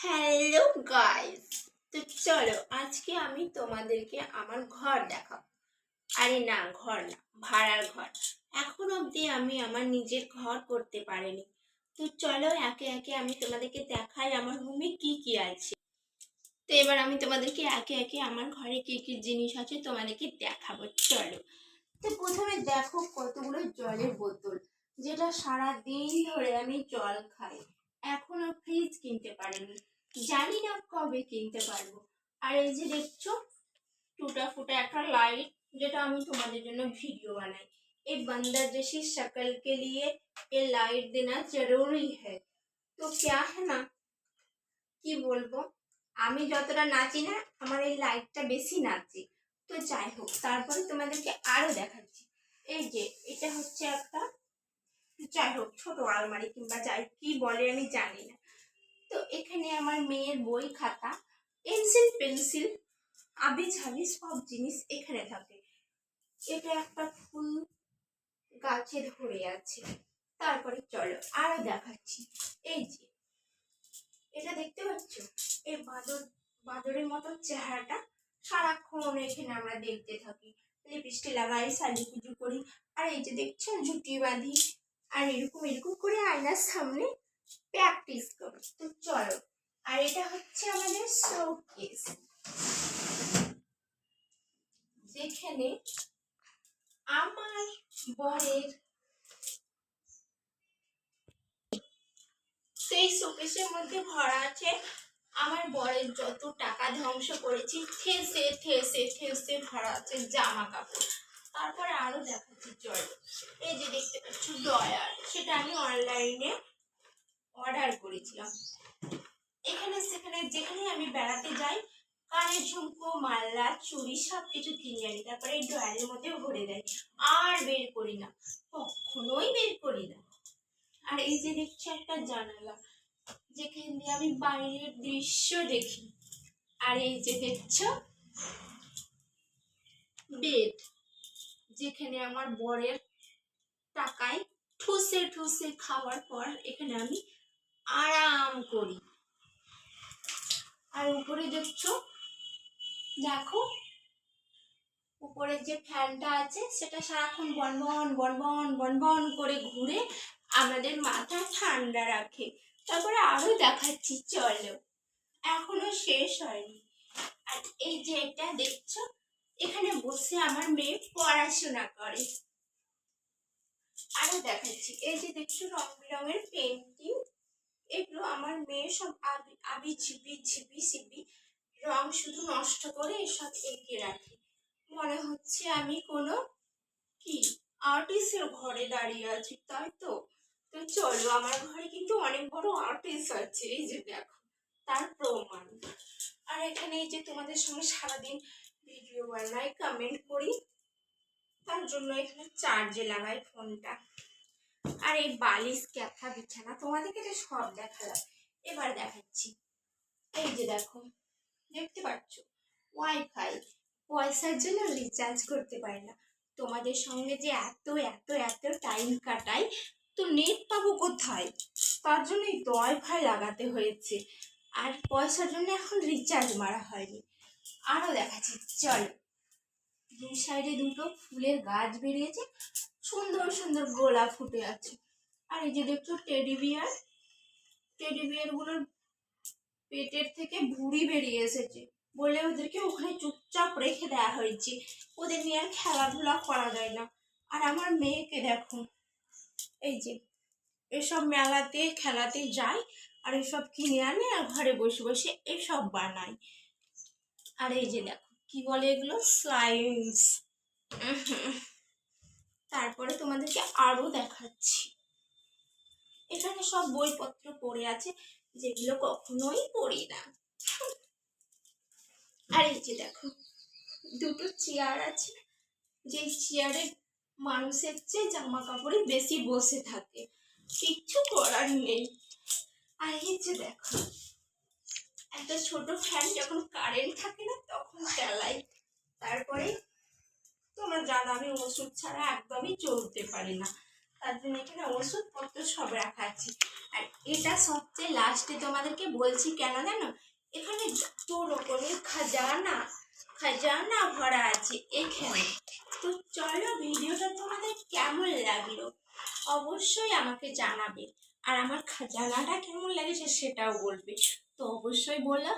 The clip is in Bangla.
হ্যালো গাইস তো চলো, আজকে আমি তোমাদেরকে আমার ঘর দেখাবো। আরে না, ঘর না, ভাড়ার ঘর। এখন অবধি আমি আমার নিজের ঘর করতে পারিনি। তো চলো, একে একে আমি তোমাদেরকে দেখাই আমার রুমে কি কি আছে। তো এবার আমি তোমাদেরকে একে একে আমার ঘরে কি কি জিনিস আছে তোমাদেরকে দেখাবো। চলো। তো প্রথমে দেখো কতগুলো জলের বোতল, যেটা সারা দিন ধরে আমি জল খাই। এখনও ফ্রিজ কিনতে পারিনি। জানি না কবে কিনতে পারবো আর এই যে দেখছো টুটা ফুটা একটা লাইট যেটা আমি তোমাদের জন্য ভিডিও বানাই এই बंदर जैसी शक्ल के लिए ये लाइट देना जरूरी है तो क्या है না কি বলবো আমি যতটা নাচি না আমার এই লাইটটা বেশি নাচে তো যাই হোক তারপরে তোমাদেরকে আরো দেখাচ্ছি এই যে এটা হচ্ছে একটা যাই হোক ছোট আলমারি কিংবা যাই কি বলে আমি জানি না তো এখানে আমার মেয়ের বই, খাতা, পেন্সিল পেন্সিল আবি ঝাবি সব জিনিস এখানে থাকে। এটা একটা ফুল গাছে ধরে আছে। তারপরে চলো আরও দেখাচ্ছি। এই যে, এটা দেখতে পাচ্ছ? এই বাদর, বাদরের মতো চেহারাটা সারাক্ষণ এখানে আমরা দেখতে থাকি। লিপস্টিক লাগাই শালি পুজো করি। আর এই যে দেখছ, ঝুটি বাঁধি। আর এরকম এরকম করে আয়নার সামনে প্র্যাকটিস করি। তো চলো আর এটা হচ্ছে আমাদের শোকেস যেখানে আমার বরের সেই শোকেসের মধ্যে ভরা আছে, আমার বরের যত টাকা ধ্বংস করেছি ঠেসে ঠেসে ঠেসে ভরা আছে জামা কাপড়। তারপরে আরও দেখাচ্ছি, চল। এই যে দেখতে পাচ্ছ ডয়ার সেটা আমি অনলাইনে অর্ডার করেছিলাম। এখানে সেখানে যেখানে আমি বেড়াতে যাই কানের ঝুমকো, মাল্লা, চুড়ি সব কিছু কিনে আনি তারপরে এই ড্রয়ারের মধ্যে ভরে দেয়। আর বের করি না। কখনোই বের করি না। আর এই যে দেখছি একটা জানালা, যেখান দিয়ে আমি বাইরের দৃশ্য দেখি। আর এই যে দেখছ, বেড, যেখানে আমার বরের টাকায় ঠুসে ঠুসে খাওয়ার পর এখানে আমি আরাম করি। উপরে দেখছ? দেখো, উপরে যে ফ্যানটা আছে, সেটা সারাক্ষণ বনবন বনবন বনবন করে ঘুরে আমাদের মাথা ঠান্ডা রাখে। তারপরে আরও দেখাচ্ছি, চলো। এখনও শেষ হয়নি। আর এই যে এটা দেখছ, এখানে বসে আমার মেয়ে পড়াশোনা করে। আরও দেখাচ্ছি। এই যে দেখছ, রং বেরঙের পেন্টিং এগুলো আমার মেয়ে সব আবি আবি ছিপি ছিপি ছিপি রং শুধু নষ্ট করে এসব এঁকে রাখে। মনে হচ্ছে আমি কোনো কি আর্টিস্টের ঘরে দাঁড়িয়ে আছি, তাই তো? তো চলো, আমার ঘরে কিন্তু অনেক বড় আর্টিস্ট আছে, এই যে দেখো, তার প্রমাণ। আর এখানে এই যে তোমাদের সঙ্গে সারাদিন ভিডিও বানাই কমেন্ট করি। তার জন্য এখানে চার্জে লাগাই ফোনটা আর এই বালিশ, ক্যাথা, বিছানা তোমাদেরকে তো সব দেখালাম। এবার দেখাচ্ছি। এই যে দেখো, দেখতে পাচ্ছ? ওয়াইফাই পয়সার জন্য রিচার্জ করতে পারি না। তোমাদের সঙ্গে যে এত এত এত টাইম কাটাই, তো নেট পাবো কোথায়? তার জন্যই তো ওয়াইফাই লাগাতে হয়েছে। আর পয়সার জন্য এখন রিচার্জ মারা হয়নি। আরও দেখাচ্ছি, চলো। দু সাইডে দুটো ফুলের গাছ বেরিয়েছে। সুন্দর সুন্দর গোলাপ ফুটে আছে। আর এই যে দেখছ টেডি বিয়ার টেডি বিয়ারগুলোর পেটের থেকে ভুঁড়ি বেরিয়ে এসেছে। বলে ওদেরকে ওখানে চুপচাপ রেখে দেওয়া হয়েছে। ওদের নিয়ে আর খেলাধুলা করা যায় না। আর আমার মেয়েকে দেখো, এই যে, এসব মেলাতে, খেলাতে যায় আর এসব কিনে আনে আর ঘরে বসে বসে এসব বানায় আর এই যে দেখো, কি বলে এগুলো? স্লাইমস তারপরে তোমাদেরকে আরও দেখাচ্ছি। এখানে সব বইপত্র পড়ে আছে, যেগুলো কখনোই পড়ি না। আর এই যে দেখো, দুটো চেয়ার আছে। যে চেয়ারে মানুষের চেয়ে জামা কাপড়ে বেশি বসে থাকে কিচ্ছু করার নেই। আর এই যে দেখো, একটা ছোট ফ্যান যখন কারেন্ট থাকে না, তখন চালাই তারপরে আমি ওষুধ ছাড়া একদমই চলতে পারি না। তার জন্য এখানে ওষুধপত্র সব রাখা আছে। আর এটা সবচেয়ে লাস্টে তোমাদেরকে বলছি কেন জানো? এখানে যত রকমের খাজানা খাজানা ভরা আছে এখানে। তো চলো ভিডিওটা তোমাদের কেমন লাগল? অবশ্যই আমাকে জানাবে। আর আমার খাজানাটা কেমন লেগেছে সেটাও বলবে। তো অবশ্যই বলো